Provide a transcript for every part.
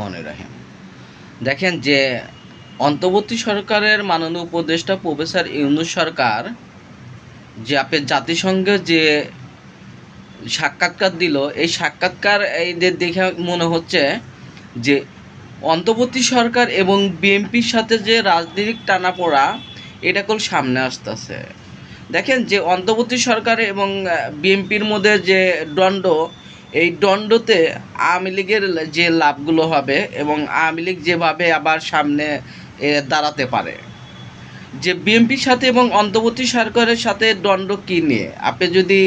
মনে রাখেন দেখেন যে অন্তর্বর্তী সরকারের মাননীয় উপদেষ্টা প্রফেসর ইউনুস সরকার যে আপনার জাতিসংঘে যে সাক্ষাৎকার দিল, এই সাক্ষাৎকার এই দেখে মনে হচ্ছে যে অন্তর্বর্তী সরকার এবং বিএনপির সাথে যে রাজনৈতিক টানাপোড়া, এটা কল সামনে আসতেছে। দেখেন যে অন্তর্বর্তী সরকার এবং বিএনপির মধ্যে যে দণ্ড এই দণ্ডতে আওয়ামী লীগের যে লাভগুলো হবে এবং আওয়ামী লীগ যেভাবে আবার সামনে দাঁড়াতে পারে। যে বিএনপির সাথে এবং অন্তর্বর্তী সরকারের সাথে দণ্ড কী নিয়ে? আপনি যদি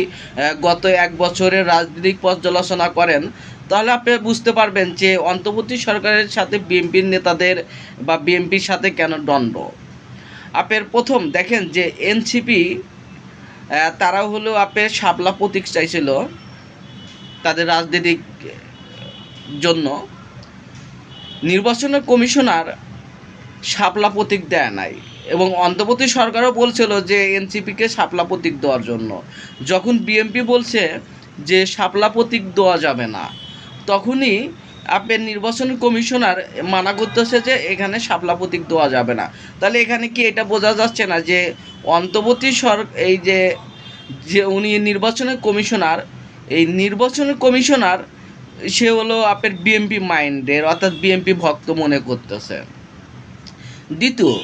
গত এক বছরের রাজনৈতিক পর্যালোচনা করেন, তাহলে আপনি বুঝতে পারবেন যে অন্তর্বর্তী সরকারের সাথে বিএনপির নেতাদের বা বিএনপির সাথে কেন দণ্ড? আপনার প্রথম দেখেন যে এনসিপি তারা হলো আপের শাপলা প্রতীক চাইছিল। তাদের রাজনৈতিক, জন্য নির্বাচনের কমিশনার শাপলা প্রতীক দেয় নাই এবং অন্তর্বর্তী সরকারও বলছিল যে এনসিপিকে শাপলা প্রতীক দেওয়ার জন্য। যখন বিএমপি বলছে যে শাপলা প্রতীক দেওয়া যাবে না, তখনই আপনার নির্বাচন কমিশনার মানা করতেছে যে এখানে শাপলা প্রতীক দেওয়া যাবে না। তাহলে এখানে কি এটা বোঝা যাচ্ছে না যে অন্তর্বর্তী সর, এই যে যে উনি নির্বাচনের কমিশনার এই নির্বাচন কমিশনার, সে হলো আপনার বিএমপি মাইন্ডের, অর্থাৎ বিএমপি ভক্ত মনে করতেছে। দ্বিতীয়,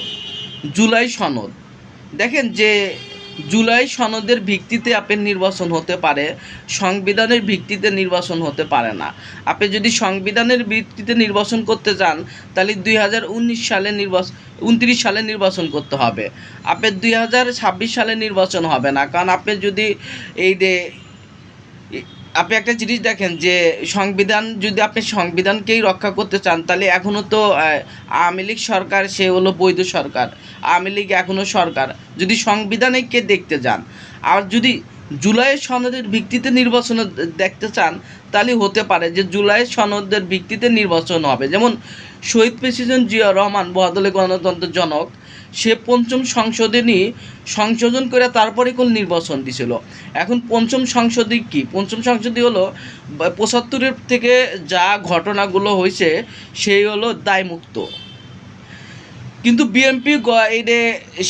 জুলাই সনদ। দেখেন যে জুলাই সনদের ভিত্তিতে আপনার নির্বাচন হতে পারে, সংবিধানের ভিত্তিতে নির্বাচন হতে পারে না। আপনি যদি সংবিধানের ভিত্তিতে নির্বাচন করতে চান তাহলে দুই হাজার উনিশ সালে নির্বাচন উনত্রিশ সালে নির্বাচন করতে হবে। আপনি দুই হাজার ছাব্বিশ সালে নির্বাচন হবে না। কারণ আপনি যদি এই যে আপনি একটা জিনিস দেখেন যে সংবিধান, যদি আপনি সংবিধানকেই রক্ষা করতে চান, তাহলে এখনও তো আওয়ামী লীগ সরকার, সে হলো বৈধ সরকার। আওয়ামী লীগ এখনও সরকার। যদি সংবিধানে কে দেখতে যান, আর যদি জুলাই সনদের ভিত্তিতে নির্বাচন দেখতে চান, তাহলে হতে পারে যে জুলাই সনদের ভিত্তিতে নির্বাচন হবে। যেমন শহীদ প্রেসিডেন্ট জিয়া রহমান বহাদলে গণতন্ত্রের জনক সে পঞ্চম সংশোধনী সংশোধন করে তারপরে কোন নির্বাচন দিছিল? এখন পঞ্চম সংসদী কি? পঞ্চম সংসদী হলো, পঁচাত্তরের থেকে যা ঘটনাগুলো হয়েছে, সেই হলো দায়মুক্ত। কিন্তু বিএনপি এডে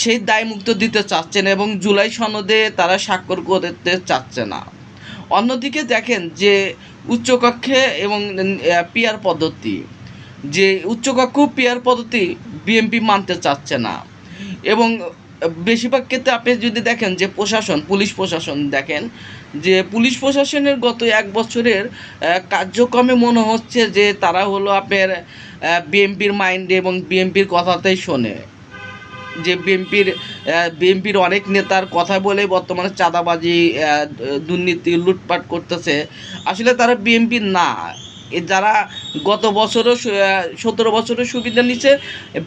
সেই দায়মুক্ত দিতে চাচ্ছে না এবং জুলাই সনদে তারা স্বাক্ষর করতে চাচ্ছে না। অন্যদিকে দেখেন যে উচ্চকক্ষে এবং পিয়ার পদ্ধতি, যে উচ্চকক্ষ পিয়ার পদ্ধতি বিএনপি মানতে চাচ্ছে না। এবং বেশিরভাগ ক্ষেত্রে আপনি যদি দেখেন যে প্রশাসন, পুলিশ প্রশাসন দেখেন, যে পুলিশ প্রশাসনের গত এক বছরের কার্যক্রমে মনে হচ্ছে যে তারা হলো আপনার বিএনপির মাইন্ডে এবং বিএনপির কথাতেই শোনে। যে বিএনপির বিএনপির অনেক নেতার কথা বলে বর্তমানে চাঁদাবাজি দুর্নীতি, লুটপাট করতেছে। আসলে তারা বিএনপির না। যারা গত বছরও সতেরো বছরও সুবিধা নিচ্ছে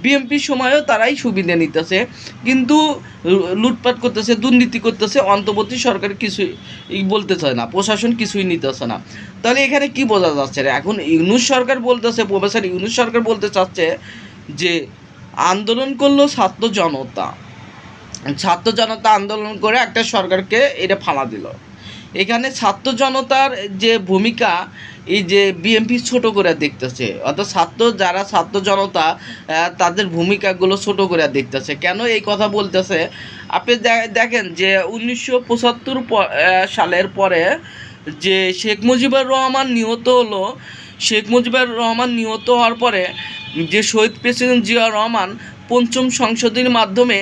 বিএনপির সময়ও তারাই সুবিধা নিতেছে। কিন্তু লুটপাট করতেছে, দুর্নীতি করতেছে, অন্তর্বর্তী সরকার কিছুই বলতেছে না, প্রশাসন কিছুই নিতেছে না। তাহলে এখানে কি বোঝা যাচ্ছে? রে? এখন ইউনুস সরকার বলতেছে, প্রফেসর ইউনুস সরকার বলতে চাচ্ছে যে আন্দোলন করল ছাত্র জনতা। ছাত্র জনতা আন্দোলন করে একটা সরকারকে এটা ফালা দিল। এখানে ছাত্র জনতার যে ভূমিকা এই যে বিএনপি ছোট করে দেখতেছে, অর্থাৎ ছাত্র যারা ছাত্র জনতা তাদের ভূমিকাগুলো ছোট করে দেখতেছে। কেন এই কথা বলতেছে? আপনি দেখেন যে উনিশশো পঁচাত্তর সালের পরে যে শেখ মুজিবুর রহমান নিহত হলো, শেখ মুজিবুর রহমান নিহত হওয়ার পরে যে শহীদ প্রেসিডেন্ট জিয়া রহমান পঞ্চম সংশোধনীর মাধ্যমে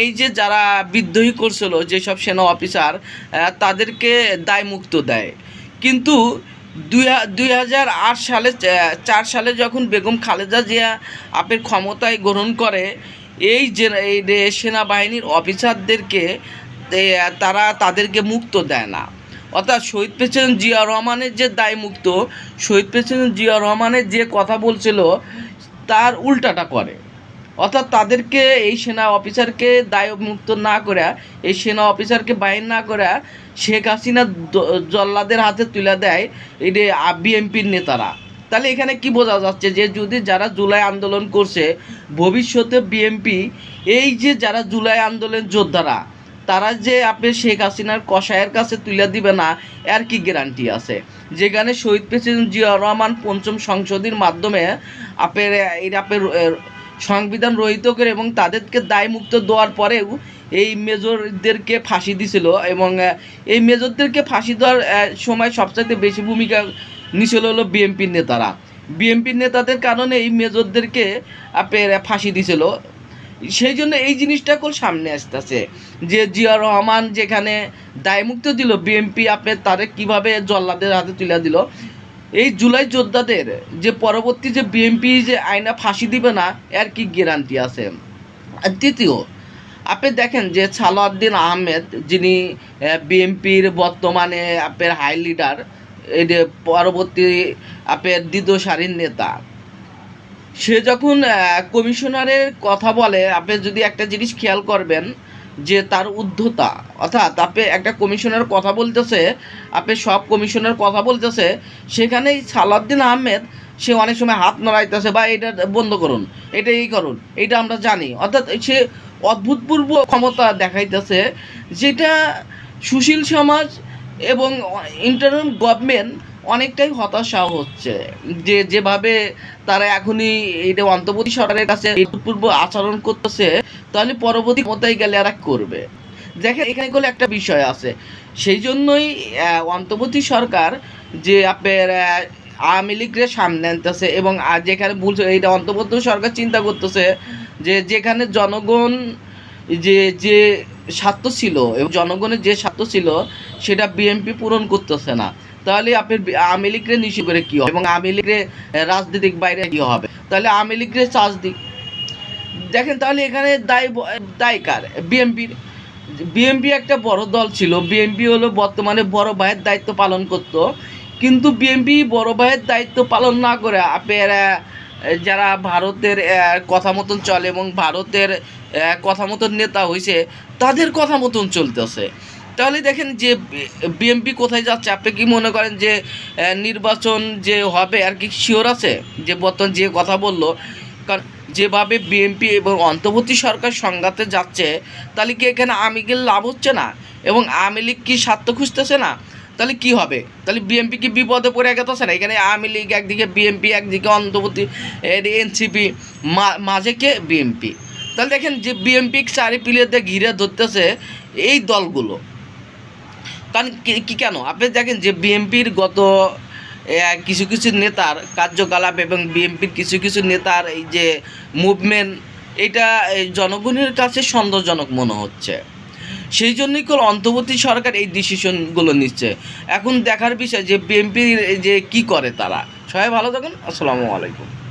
এই যে যারা বিদ্রোহী করছিল, যেসব সেনা অফিসার তাদেরকে দায়মুক্ত দেয়। কিন্তু দুই সালে চার সালে যখন বেগম খালেদা জিয়া আপের ক্ষমতায় গ্রহণ করে, এই যে, এই সেনাবাহিনীর অফিসারদেরকে তারা তাদেরকে মুক্ত দেয় না। অর্থাৎ শহীদ প্রেসিডেন্ট জিয়া রহমানের যে দায়মুক্ত শহীদ প্রেসিডেন্ট জিয়া রহমানের যে কথা বলছিল, তার উল্টাটা করে। অর্থাৎ তাদেরকে, এই সেনা অফিসারকে দায়মুক্ত না করে, এই সেনা অফিসারকে বাইর না করে, শেখ হাসিনা জল্লাদের হাতে তুলে দেয় যে বিএনপির নেতারা। তাহলে এখানে কি বোঝা যাচ্ছে যে যদি যারা জুলাই আন্দোলন করছে, ভবিষ্যতে বিএনপি, এই যে যারা জুলাই আন্দোলন যোদ্ধারা, তারা যে আপনি শেখ হাসিনার কষায়ের কাছে তুলে দিবে না, এর কি গ্যারান্টি আছে? যেখানে শহীদ প্রেসিডেন্ট জিয়া রহমান পঞ্চম সংসদের মাধ্যমে আপের এই আপের সংবিধান রহিত করে এবং তাদেরকে দায়মুক্ত দেওয়ার পরেও এই মেজরদেরকে ফাঁসি দিছিল এবং এই মেজরদেরকে ফাঁসি দেওয়ার সময় সবচাইতে বেশি ভূমিকা নিছিল হলো বিএনপির নেতারা। বিএনপির নেতাদের কারণে এই মেজরদেরকে ফাঁসি দিছিল। সেই জন্য এই জিনিসটা কোল সামনে আসতেছে যে জিয়া রহমান যেখানে দায়মুক্ত দিল বিএনপি আপনার তারে কীভাবে জল্লাদের হাতে তুলে দিল? এই জুলাই যোদ্ধাদের যে পরবর্তী যে বিএনপি যে আইনা ফাঁসি দিবে না, এর কি গ্যারান্টি আছে? দ্বিতীয়, আপনি দেখেন যে সালাউদ্দিন আহমেদ যিনি বিএনপির বর্তমানে আপনার হাই লিডার এই যে পরবর্তী আপনার দ্বিতীয় সারির নেতা, সে যখন কমিশনারের কথা বলে, আপনি যদি একটা জিনিস খেয়াল করবেন যে তার উদ্ধতা। অর্থাৎ আপনি একটা কমিশনার কথা বলতেছে আপনি সব কমিশনার কথা বলতেছে সেখানে এই সালাউদ্দিন আহমেদ, সে অনেক সময় হাত নাড়াইতেছে বা এটা বন্ধ করুন, এটা এই করুন, এটা আমরা জানি। অর্থাৎ সে অদ্ভুতপূর্ব ক্ষমতা দেখাইতেছে, যেটা সুশীল সমাজ এবং ইন্টারনাল গভর্নমেন্ট অনেকটাই হতাশা হচ্ছে। যে, যেভাবে তারা এখনই এটা অন্তর্বর্তী সরকারের কাছে পূর্ব আচরণ করতেছে, তাহলে পরবর্তী ক্ষমতায় গেলে এরা করবে। দেখেন, এখানে কোনো একটা বিষয় আছে। সেই জন্যই অন্তর্বর্তী সরকার যে আপনার আওয়ামী লীগের সামনে আনতেছে এবং আর যেখানে বলছে এইটা অন্তর্বর্তী সরকার চিন্তা করতেছে যে, যেখানে জনগণ যে যে স্বার্থ ছিল এবং জনগণের যে স্বার্থ ছিল, সেটা বিএনপি পূরণ করতেছে না। তাহলে আপনি আওয়ামী লীগরে নিষিদ্ধ করে কী হবে? এবং আওয়ামী লীগের বাইরে কী হবে? তাহলে আওয়ামী লীগের চার্জ দিক দেখেন তাহলে এখানে দায় দায় কার? বিএনপির বিএমপি একটা বড় দল ছিল। বিএনপি হলো বর্তমানে বড় ভাইয়ের দায়িত্ব পালন করতো। কিন্তু বিএনপি বড় ভাইয়ের দায়িত্ব পালন না করে আপনারা যারা ভারতের কথা মতন চলে এবং ভারতের কথা মতন নেতা হয়েছে তাদের কথা মতন চলতেছে। তাহলে দেখেন যে বিএনপি কোথায় যাচ্ছে? আপনি কি মনে করেন যে নির্বাচন যে হবে আর কি শিওর আছে? যে বর্তমান যে কথা বলল, কারণ যেভাবে বিএনপি এবং অন্তর্বর্তী সরকার সংঘাতে যাচ্ছে, তাহলে কি এখানে আওয়ামী লীগের লাভ হচ্ছে না? এবং আওয়ামী লীগ কি স্বার্থ খুঁজতেছে না? তাহলে কি হবে? তাহলে বিএনপি কি বিপদে পড়ে গেছে? না এখানে আওয়ামী লীগ একদিকে বিএনপি একদিকে অন্তর্বর্তী এনসিপি মাঝে কে? বিএনপি তাহলে দেখেন যে বিএনপি চারি পিলিয়াতে ঘিরে ধরতেছে এই দলগুলো। কারণ কি- কেন? আপনি দেখেন যে বিএনপির গত কিছু কিছু নেতার কার্যকলাপ এবং বিএনপির কিছু কিছু নেতার এই যে মুভমেন্ট এটা জনগণের কাছে সন্দেহজনক মনে হচ্ছে। সেই জন্যই কোন অন্তর্বর্তী সরকার এই ডিসিশনগুলো নিচ্ছে। এখন দেখার বিষয় যে বিএনপির যে কি করে তারা? সবাই ভালো থাকুন, আসসালামু আলাইকুম।